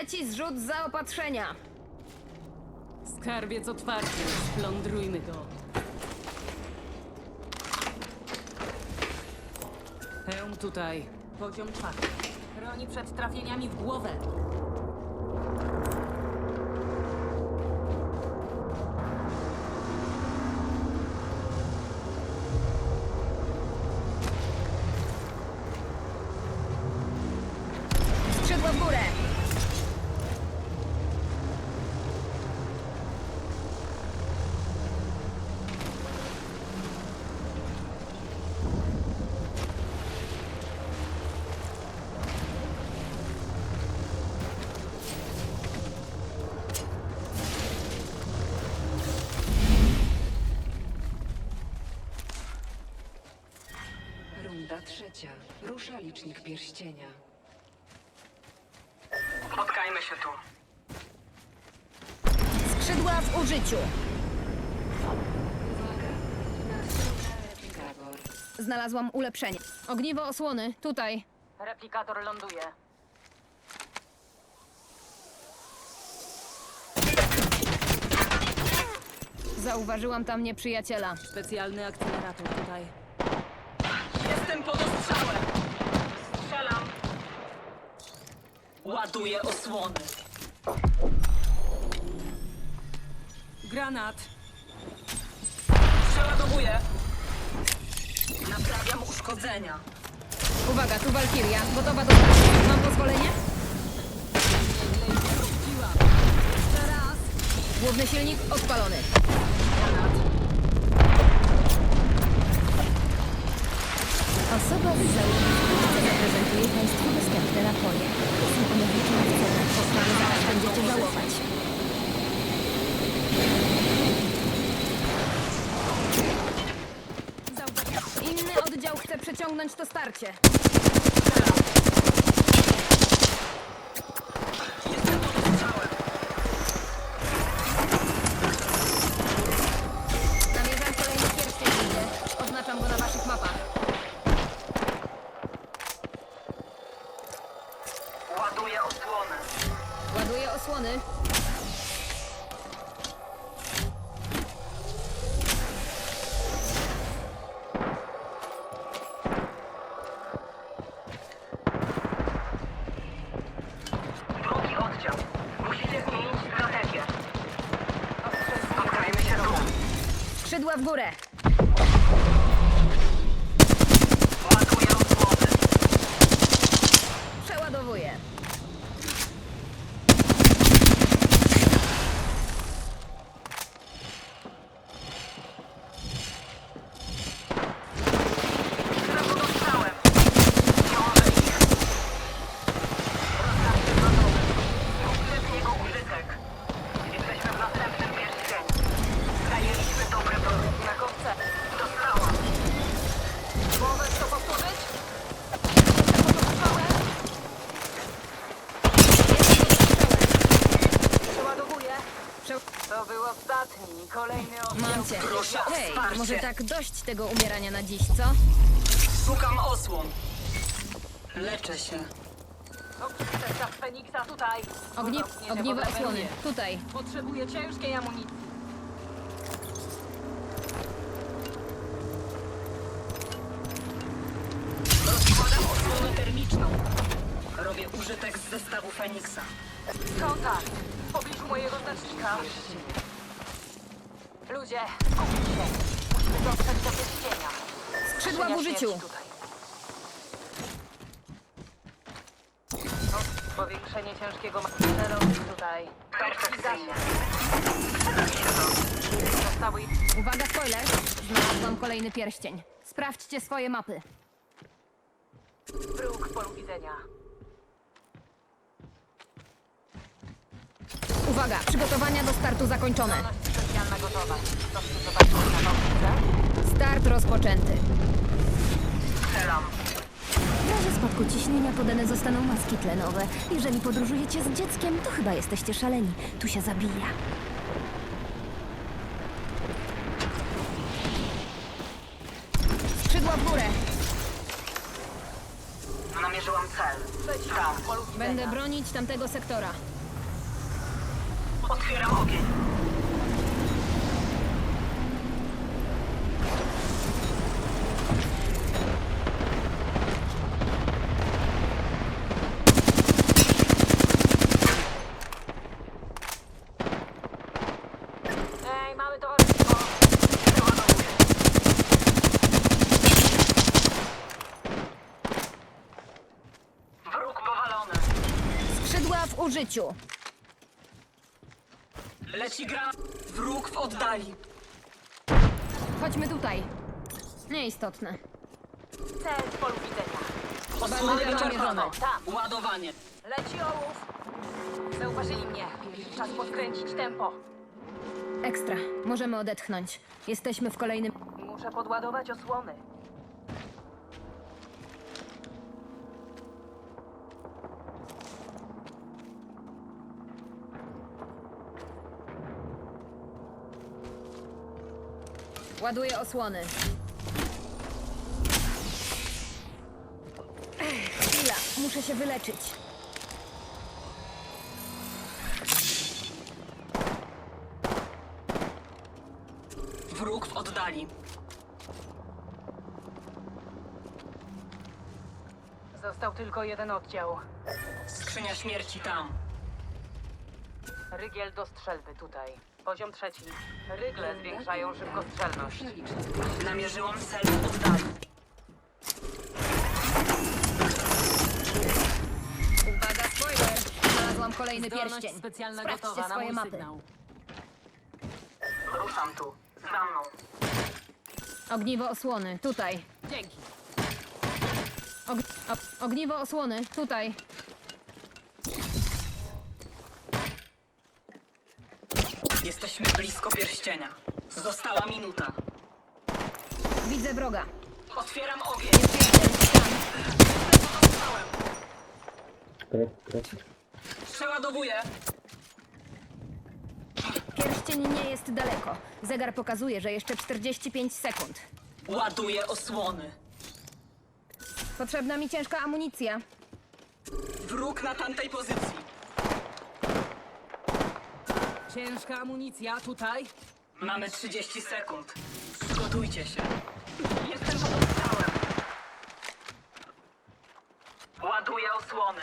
Leci zrzut zaopatrzenia. Skarbiec otwarty, splądrujmy go. Hełm tutaj. Poziom czwarty. Chroni przed trafieniami w głowę. Trzecia. Rusza licznik pierścienia. Spotkajmy się tu. Skrzydła w użyciu. Uwaga! Nadciąga replikator. Znalazłam ulepszenie. Ogniwo osłony. Tutaj. Replikator ląduje. Zauważyłam tam nieprzyjaciela. Specjalny akcelerator tutaj. Jestem pod ostrzałem. Strzelam. Ładuję osłony. Granat. Przeładowuję. Naprawiam uszkodzenia. Uwaga, tu Walkiria. Gotowa do startu. Mam pozwolenie? Jeszcze raz. Główny silnik odpalony. Osoba z załogi zaprezentuje Państwu dostępne napoje. Są będziecie żałować. Inny oddział chce przeciągnąć to starcie. Osłony. Drugi oddział. Musicie zmienić strategię. Spotkajmy się tu. Skrzydła w górę. Ładuję osłony. Przeładowuję. Jestem pod ostrzałem. Ciążę ich. Rozkażcie gotowy. Ukryty jego użytek. Jesteśmy w następnym pierścieniu. Zajęliśmy dobre pozycje. Znakowce. Dostałam. Głowę co powtórzyć? Przeładowuję. Prze- To był ostatni, kolejny. Mam cię. Proszę o Hej, wsparcie. może tak dość tego umierania na dziś, co? Szukam osłon. Leczę się. Zestaw Feniksa tutaj. Ogni- Udowodnienie ogniwo potrzebuję. osłony. Tutaj. Potrzebuję ciężkiej amunicji. Rozkładam osłonę termiczną. Robię użytek z zestawu Feniksa. Kontakt. W pobliżu mojego znacznika. Ludzie, skupić się. Musimy dostać do pierścienia. Skrzydła w użyciu. śmierci tutaj. O, Powiększenie ciężkiego materału tutaj. Perfekcyjnie. Zostały Uwaga, spoiler. Znalazłam kolejny pierścień. Sprawdźcie swoje mapy. wróg w polu widzenia. Uwaga, przygotowania do startu zakończone. Specjalna gotowa. Dostosować na mapce. Start rozpoczęty. Strzelam. W razie spadku ciśnienia podane zostaną maski tlenowe. Jeżeli podróżujecie z dzieckiem, to chyba jesteście szaleni. Tu się zabija. Skrzydła w górę. Namierzyłam cel. Tam. Będę bronić tamtego sektora. Otwieram ogień. Ej, mamy towarzystwo. Przeładowuję. Wróg powalony. Skrzydła w użyciu. Leci gra. Wróg w oddali. Chodźmy tutaj. Nieistotne. Cel w polu widzenia. Osłony wyczerpane. Tam. Ładowanie. Leci ołów. Zauważyli mnie. Czas podkręcić tempo. Ekstra. Możemy odetchnąć. Jesteśmy w kolejnym... Muszę podładować osłony. Ładuję osłony. Ech, chwila. Muszę się wyleczyć. Wróg w oddali. Został tylko jeden oddział. Skrzynia śmierci tam. Rygiel do strzelby tutaj. Poziom trzeci. Rygle zwiększają szybkostrzelność. Namierzyłam cel w oddali. Uwaga, spoiler! Znalazłam kolejny pierścień. specjalna Sprawdźcie gotowa na swoje mój mapy. sygnał. Ruszam tu. Za mną. Ogniwo osłony. Tutaj. Dzięki. Og ogniwo osłony. Tutaj. Jesteśmy blisko pierścienia. Została minuta. Widzę wroga. Otwieram ogień. Jeden. Tam. Przeładowuję. Pierścień nie jest daleko. Zegar pokazuje, że jeszcze 45 sekund. Ładuję osłony. Potrzebna mi ciężka amunicja. Wróg na tamtej pozycji. Ciężka amunicja tutaj. Mamy 30 sekund. Przygotujcie się. Jestem pod ostrzałem. Ładuję osłony.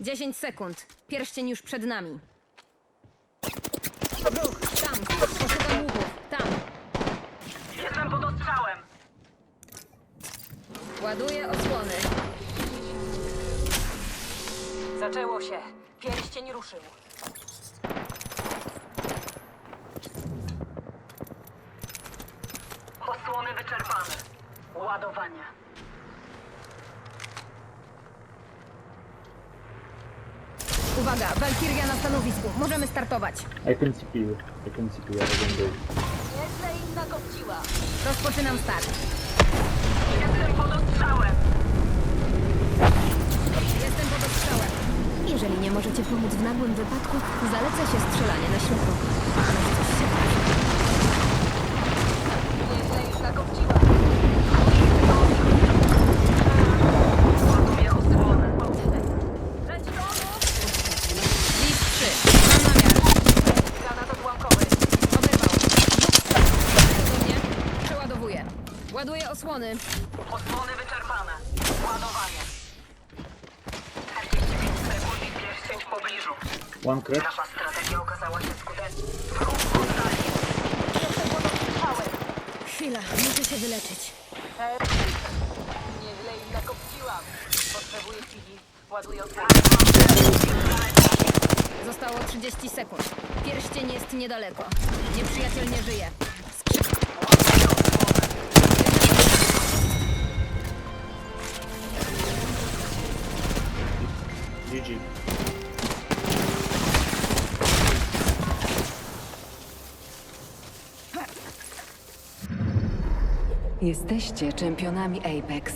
Dziesięć sekund. Pierścień już przed nami tam. Poszukam łupów. Tam. Jestem pod ostrzałem. Ładuję osłony. Zaczęło się. Pierścień ruszył. Osłony wyczerpane. Ładowanie. Uwaga, Walkiria na stanowisku. Możemy startować. I can CPU. I can CPU. I can do. Nieźle im nakopciła. Rozpoczynam start. Jestem pod. Jestem pod. Jeżeli nie możecie pomóc w nagłym wypadku, zaleca się strzelanie na ślepo. Ale coś się. Ładuję osłony. Leci ołów. List 3. Mam namiar. Granat odłamkowy. Oberwał. Do mnie. Przeładowuję. Ładuję. Osłony One crack. Nasza strategia okazała się skuteczna. Jestem pod ostrzałem. Chwila, muszę się wyleczyć. Nieźle im nakopciłam. Potrzebuję chwili. Ładuję. Zostało 30 sekund. Pierścień jest niedaleko. Nieprzyjaciel nie żyje. Jesteście czempionami Apex.